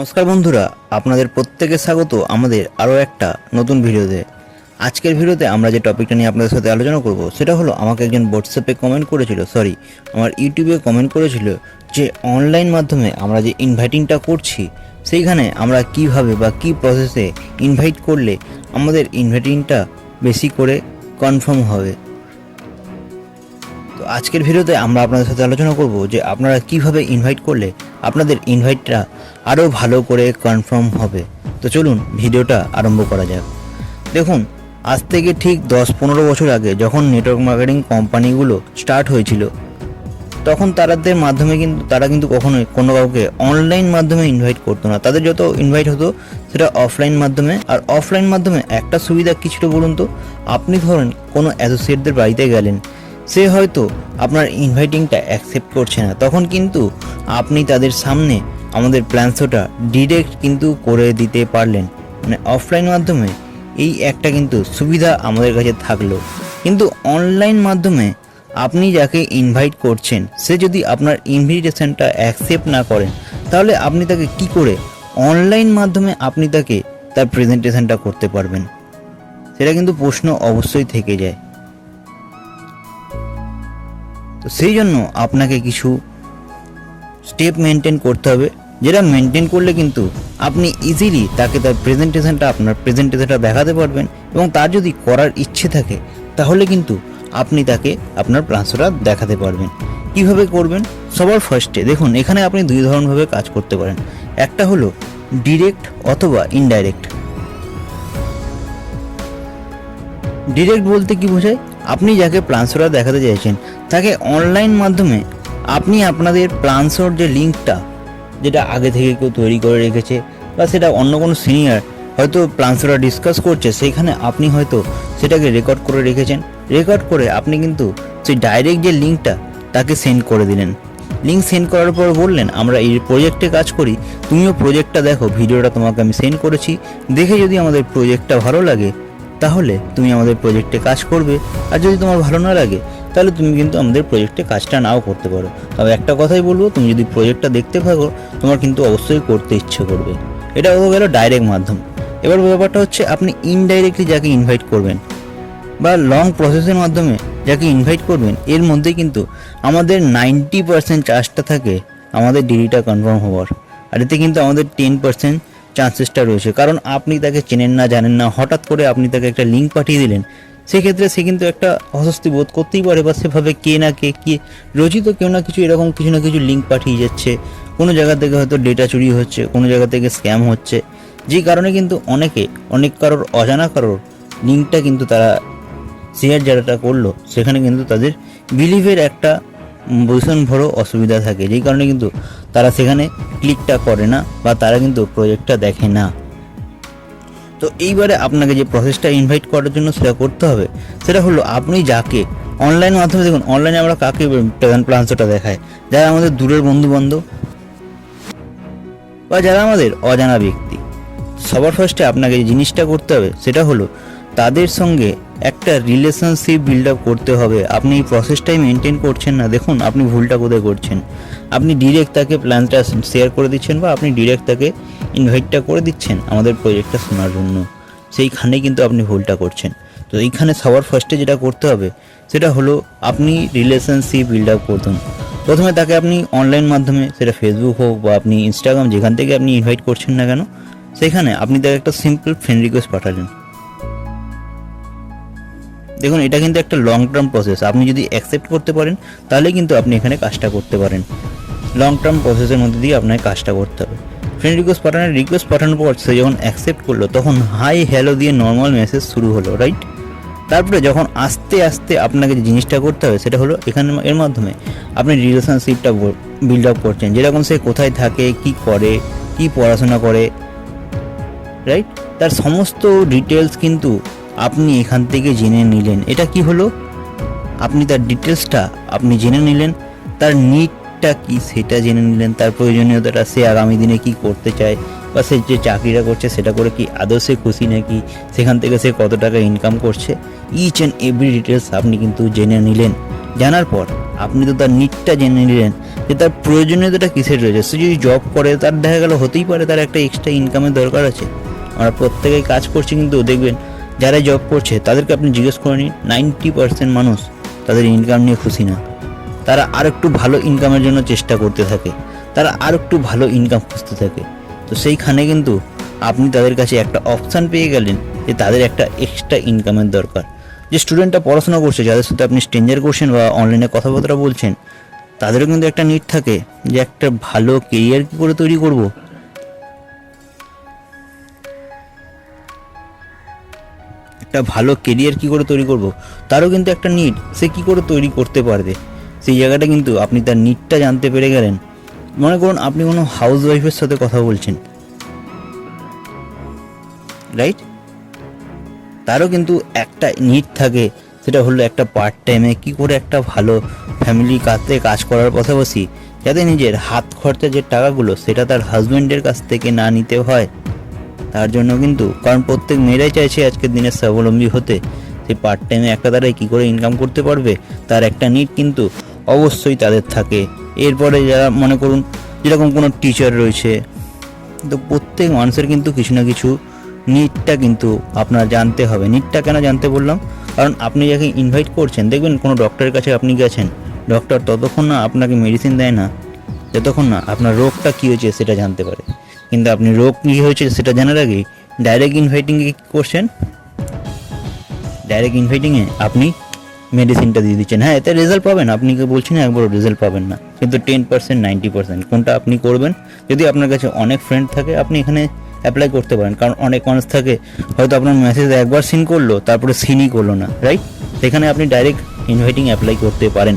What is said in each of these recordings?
নমস্কার বন্ধুরা, আপনাদের প্রত্যেকে স্বাগত আমাদের আরও একটা নতুন ভিডিওতে। আজকের ভিডিওতে আমরা যে টপিকটা নিয়ে আপনাদের সাথে আলোচনা করব, সেটা হলো আমাকে একজন হোয়াটসঅ্যাপে কমেন্ট করেছিল সরি আমার ইউটিউবে কমেন্ট করেছিল যে অনলাইন মাধ্যমে আমরা যে ইনভাইটিংটা করছি, সেইখানে আমরা কীভাবে বা কি প্রসেসে ইনভাইট করলে আমাদের ইনভাইটিংটা বেশি করে কনফার্ম হবে। তো আজকের ভিডিওতে আমরা আপনাদের সাথে আলোচনা করব যে আপনারা কীভাবে ইনভাইট করলে আপনাদের ইনভাইটটা আরও ভালো করে কনফার্ম হবে। তো চলুন, ভিডিওটা আরম্ভ করা যাক। দেখুন, আজ থেকে ঠিক দশ পনেরো বছর আগে যখন নেটওয়ার্ক মার্কেটিং কোম্পানিগুলো স্টার্ট হয়েছিল, তখন তাদের মাধ্যমে কিন্তু তারা কিন্তু কখনোই কোনো কাউকে অনলাইন মাধ্যমে ইনভাইট করতো না। তাদের যত ইনভাইট হতো, সেটা অফলাইন মাধ্যমে। আর অফলাইন মাধ্যমে একটা সুবিধা কি ছিল বলুন তো? আপনি ধরেন কোনো অ্যাসোসিয়েটদের বাড়িতে গেলেন, সে হয়তো আপনার ইনভাইটিংটা অ্যাকসেপ্ট করছে না। তখন কিন্তু আপনি তাদের সামনে আমাদের প্ল্যান শোটা ডিরেক্ট কিন্তু করে দিতে পারলেন। মানে অফলাইন মাধ্যমে এই একটা কিন্তু সুবিধা আমাদের কাছে থাকল। কিন্তু অনলাইন মাধ্যমে আপনি যাকে ইনভাইট করছেন, সে যদি আপনার ইনভিটেশনটা অ্যাকসেপ্ট না করেন, তাহলে আপনি তাকে কি করে অনলাইন মাধ্যমে আপনি তাকে তার প্রেজেন্টেশনটা করতে পারবেন? সেটা কিন্তু প্রশ্ন অবশ্যই থেকে যায়। তো সেই জন্য আপনাকে কিছু স্টেপ মেনটেন করতে হবে। যেটা মেনটেন করলে কিন্তু আপনি ইজিলি তাকে তার প্রেজেন্টেশনটা আপনার প্রেজেন্টেশনটা দেখাতে পারবেন এবং তার যদি করার ইচ্ছে থাকে, তাহলে কিন্তু আপনি তাকে আপনার প্লান্সটা দেখাতে পারবেন। কীভাবে করবেন? সবার ফার্স্টে দেখুন, এখানে আপনি দুই ধরনভাবে কাজ করতে পারেন। একটা হলো ডিরেক্ট অথবা ইনডাইরেক্ট ডিরেক্ট বলতে কি বোঝায়? আপনি যাকে প্লান্সোরা দেখাতে চাইছেন, তাকে অনলাইন মাধ্যমে আপনি আপনাদের প্লান্সোর যে লিঙ্কটা, যেটা আগে থেকে কেউ তৈরি করে রেখেছে, বা সেটা অন্য কোনো সিনিয়র হয়তো প্লান্সোরা ডিসকাস করছে, সেখানে আপনি হয়তো সেটাকে রেকর্ড করে রেখেছেন। রেকর্ড করে আপনি কিন্তু সেই ডাইরেক্ট যে লিঙ্কটা, তাকে সেন্ড করে দিলেন। লিঙ্ক সেন্ড করার পর বললেন, আমরা এই প্রজেক্টে কাজ করি, তুমিও প্রজেক্টটা দেখো, ভিডিওটা তোমাকে আমি সেন্ড করেছি। দেখে যদি আমাদের প্রজেক্টটা ভালো লাগে, তাহলে তুমি আমাদের প্রজেক্টে কাজ করবে। আর যদি তোমার ভালো না লাগে তাহলে তুমি কিন্তু আমাদের প্রজেক্টে কাজটা নাও করতে পারো। তবে একটা কথাই বলব, তুমি যদি প্রজেক্টটা দেখতে থাকো, তোমার কিন্তু অবশ্যই করতে ইচ্ছে করবে। এটা হয়ে গেল ডাইরেক্ট মাধ্যম। এবার ব্যাপারটা হচ্ছে, আপনি ইনডাইরেক্টলি যাকে ইনভাইট করবেন বা লং প্রসেসের মাধ্যমে যাকে ইনভাইট করবেন, এর মধ্যে কিন্তু আমাদের নাইনটি পার্সেন্ট চার্জটা থাকে আমাদের ডিলিটা কনফার্ম হওয়ার। আর এতে কিন্তু আমাদের টেন পার্সেন্ট চান্সেসটা রয়েছে। কারণ আপনি তাকে চেনেন না, জানেন না, হঠাৎ করে আপনি তাকে একটা লিঙ্ক পাঠিয়ে দিলেন সেক্ষেত্রে সে কিন্তু একটা অস্বস্তি বোধ করতেই পারে বা সেভাবে কে না কে কে রোজই তো কেউ না কিছু এরকম কিছু না কিছু লিঙ্ক পাঠিয়ে যাচ্ছে। কোনো জায়গা থেকে হয়তো ডেটা চুরি হচ্ছে, কোনো জায়গা থেকে স্ক্যাম হচ্ছে। যেই কারণে কিন্তু অনেকে, অনেক কারোর অজানা কারোর লিঙ্কটা কিন্তু তারা শেয়ার যারাটা করল, সেখানে কিন্তু তাদের বিলিভের একটা ভীষণ বড় অসুবিধা থাকে। যেই কারণে কিন্তু তারা সেখানে ক্লিকটা করে না বা তারা কিন্তু প্রজেক্টটা দেখে না। তো এইবারে আপনাকে যে প্রসেসটা ইনভাইট করার জন্য সেটা করতে হবে, সেটা হলো আপনি যাকে অনলাইন মাধ্যমে দেখুন অনলাইনে আমরা কাকে প্লান্সটা দেখায়। যারা আমাদের দূরের বন্ধু বান্ধব বা যারা আমাদের অজানা ব্যক্তি, সবার ফার্স্টে আপনাকে যে জিনিসটা করতে হবে, সেটা হলো তাদের সঙ্গে একটা রিলেশনশিপ বিল্ড আপ করতে হবে। আপনি এই প্রসেসটাই মেনটেন করছেন না, দেখুন আপনি ভুলটা কোথায় করছেন। আপনি ডিরেক্ট তাকে প্ল্যানটা শেয়ার করে দিচ্ছেন বা আপনি ডিরেক্ট তাকে ইনভাইটটা করে দিচ্ছেন আমাদের প্রজেক্টটা শোনার জন্য। সেইখানে কিন্তু আপনি ভুলটা করছেন। তো এইখানে সবার ফার্স্টে যেটা করতে হবে, সেটা হলো আপনি রিলেশনশিপ বিল্ড আপ করতুন প্রথমে তাকে আপনি অনলাইন মাধ্যমে, সেটা ফেসবুক হোক বা আপনি ইনস্টাগ্রাম যেখান থেকে আপনি ইনভাইট করছেন না কেন, সেখানে আপনি তাকে একটা সিম্পল ফ্রেন্ড রিকোয়েস্ট পাঠালেন। দেখুন, এটা কিন্তু একটা লং টার্ম প্রসেস আপনি যদি অ্যাকসেপ্ট করতে পারেন, তাহলে কিন্তু আপনি এখানে কাজটা করতে পারেন। লং টার্ম প্রসেসের মধ্যে দিয়ে আপনাকে কাজটা করতে হবে ফ্রেন্ড রিকোয়েস্ট পাঠানোর রিকোয়েস্ট পাঠানোর পর সে যখন অ্যাকসেপ্ট করল, তখন হাই হ্যালো দিয়ে নর্মাল মেসেজ শুরু হলো রাইট তারপরে যখন আস্তে আস্তে আপনাকে যে জিনিসটা করতে হবে, সেটা হলো এখানে এর মাধ্যমে আপনি রিলেশনশিপটা বিল্ড আপ করছেন। যেরকম সে কোথায় থাকে, কি করে, কি পড়াশোনা করে রাইট তার সমস্ত ডিটেলস কিন্তু আপনি এখান থেকে জেনে নিলেন। এটা কি হলো? আপনি তার ডিটেলসটা আপনি জেনে নিলেন। তার নিডটা কি সেটা জেনে নিলেন, তার প্রয়োজনীয়তাটা সে আগামী দিনে কি করতে চায়, বা সে যে চাকরিটা করছে সেটা করে কি আদৌ সে খুশি নাকি, সেখান থেকে সে কত টাকা ইনকাম করছে ইচ অ্যান্ড এভরি ডিটেলস আপনি কিন্তু জেনে নিলেন। জানার পর আপনি তো তার নিটটা জেনে নিলেন যে তার প্রয়োজনীয়তাটা কিসের রয়েছে। সে যদি জব করে, তার দেখা গেল হতেই পারে তার একটা এক্সট্রা ইনকামের দরকার আছে। আমরা প্রত্যেকেই কাজ করছি কিন্তু দেখবেন, যারা জব করছে তাদেরকে আপনি জিজ্ঞেস করে নিন নাইনটি পার্সেন্ট মানুষ তাদের ইনকাম নিয়ে খুশি না। তারা আর একটু ভালো ইনকামের জন্য চেষ্টা করতে থাকে। তারা আর একটু ভালো ইনকাম খুঁজতে থাকে। তো সেইখানে কিন্তু আপনি তাদের কাছে একটা অপশান পেয়ে গেলেন যে তাদের একটা এক্সট্রা ইনকামের দরকার। যে স্টুডেন্টটা পড়াশোনা করছে, যাদের সাথে আপনি স্ট্রেঞ্জার করছেন বা অনলাইনে কথাবার্তা বলছেন, তাদেরও কিন্তু একটা নিট থাকে যে একটা ভালো কেরিয়ার কী করে তৈরি করব। একটা ভালো কেরিয়ার কী করে তৈরি করব, তারও কিন্তু একটা নিট সে কী করে তৈরি করতে পারবে? সেই জায়গাটা কিন্তু আপনি তার নিটটা জানতে পেরে গেলেন। মনে করুন আপনি কোনো হাউস ওয়াইফের সাথে কথা বলছেন। রাইট তারও কিন্তু একটা নিট থাকে, সেটা হলো একটা পার্ট টাইমে কি করে একটা ভালো ফ্যামিলি কাছে কাজ করার পাশাপাশি যাতে নিজের হাত খরচা যে টাকাগুলো, সেটা তার হাজব্যান্ডের কাছ থেকে না নিতে হয়। তার জন্য কিন্তু, কারণ প্রত্যেক মেয়েরাই চাইছে আজকের দিনে স্বাবলম্বী হতে। সেই পার্ট টাইমে একটা তারাই কী করে ইনকাম করতে পারবে? তার একটা নিট কিন্তু অবশ্যই তাদের থাকে। এরপরে যারা, মনে করুন, যেরকম কোনো টিচার রয়েছে, তো প্রত্যেক মানুষের কিন্তু কিছু না কিছু নিটটা কিন্তু আপনার জানতে হবে। নিটটা কেন জানতে বললাম? কারণ আপনি যাকে ইনভাইট করছেন, দেখবেন কোনো ডক্টরের কাছে আপনি গেছেন। ডক্টর ততক্ষণ না আপনাকে মেডিসিন দেয় না, যতক্ষণ না আপনার রোগটা কী হয়েছে সেটা জানতে পারে। কিন্তু আপনি রোগ কী হয়েছে সেটা জানার আগেই ডাইরেক্ট ইনভাইটিংয়ে কী করছেন? ডাইরেক্ট ইনভাইটিংয়ে আপনি মেডিসিনটা দিয়ে দিচ্ছেন। হ্যাঁ এতে রেজাল্ট পাবেন। আপনি কি বলছেন একবারও রেজাল্ট পাবেন না। কিন্তু টেন পার্সেন্ট নাইনটি পার্সেন্ট কোনটা আপনি করবেন? যদি আপনার কাছে অনেক ফ্রেন্ড থাকে, আপনি এখানে অ্যাপ্লাই করতে পারেন। কারণ অনেক মানুষ থাকে, হয়তো আপনার মেসেজ একবার সিন করল, তারপরে সিনই করল না রাইট সেখানে আপনি ডাইরেক্ট ইনভাইটিং অ্যাপ্লাই করতে পারেন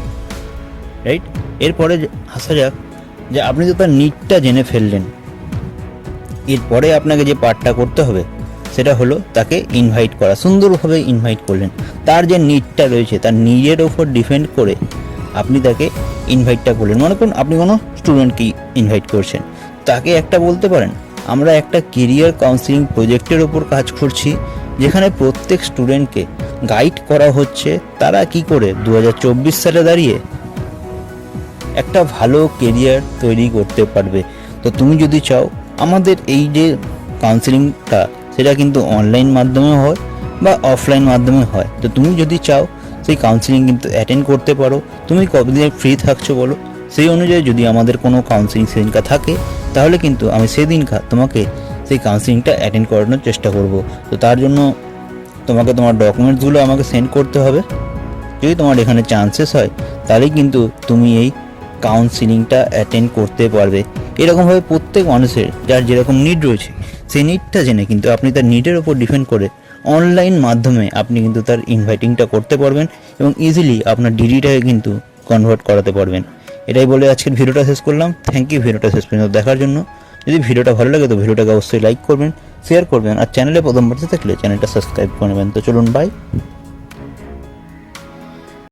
রাইট এরপরে আসা যাক, যে আপনি তো তার নিটটা জেনে ফেললেন। এরপরে আপনাকে যে পার্টটা করতে হবে সেটা হলো তাকে ইনভাইট করা, সুন্দরভাবে ইনভাইট করলেন। তার যে নিডটা রয়েছে, তার নিজের ওপর ডিপেন্ড করে আপনি তাকে ইনভাইটটা করলেন। মনে করুন আপনি কোনো স্টুডেন্টকে ইনভাইট করছেন। তাকে একটা বলতে পারেন, আমরা একটা কেরিয়ার কাউন্সিলিং প্রজেক্টের ওপর কাজ করছি, যেখানে প্রত্যেক স্টুডেন্টকে গাইড করা হচ্ছে। তারা কি করে? দু হাজার চব্বিশ সালে দাঁড়িয়ে একটা ভালো কেরিয়ার তৈরি করতে পারবে। তো তুমি যদি চাও, আমাদের এই যে কাউন্সিলিংটা সেটা কিন্তু অনলাইন মাধ্যমে হয় বা অফলাইন মাধ্যমে হয়। তো তুমি যদি চাও, সেই কাউন্সিলিং কিন্তু অ্যাটেন্ড করতে পারো। তুমি কতদিন ফ্রি থাকছো বলো, সেই অনুযায়ী যদি আমাদের কোনো কাউন্সিলিং সেদিনকা থাকে, তাহলে কিন্তু আমি সেদিনকা তোমাকে সেই কাউন্সিলিংটা অ্যাটেন্ড করানোর চেষ্টা করব। তো তার জন্য তোমাকে তোমার ডকুমেন্টসগুলো আমাকে সেন্ড করতে হবে। যদি তোমার এখানে চান্সেস হয় তাহলে কিন্তু তুমি এই কাউন্সিলিংটা অ্যাটেন্ড করতে পারবে। এরকমভাবে প্রত্যেক মানুষের যার যেরকম নিড রয়েছে সেই নিডটা জেনে কিন্তু আপনি তার নিডের ওপর ডিপেন্ড করে অনলাইন মাধ্যমে আপনি কিন্তু তার ইনভাইটিংটা করতে পারবেন এবং ইজিলি আপনার ডিডিটাকে কিন্তু কনভার্ট করাতে পারবেন। এটাই বলে আজকের ভিডিওটা শেষ করলাম। থ্যাংক ইউ ভিডিওটা শেষ পর্যন্ত দেখার জন্য। যদি ভিডিওটা ভালো লাগে তো ভিডিওটাকে অবশ্যই লাইক করবেন শেয়ার করবেন, আর চ্যানেলে প্রথমবার থাকলে চ্যানেলটা সাবস্ক্রাইব করে নেবেন। তো চলুন বাই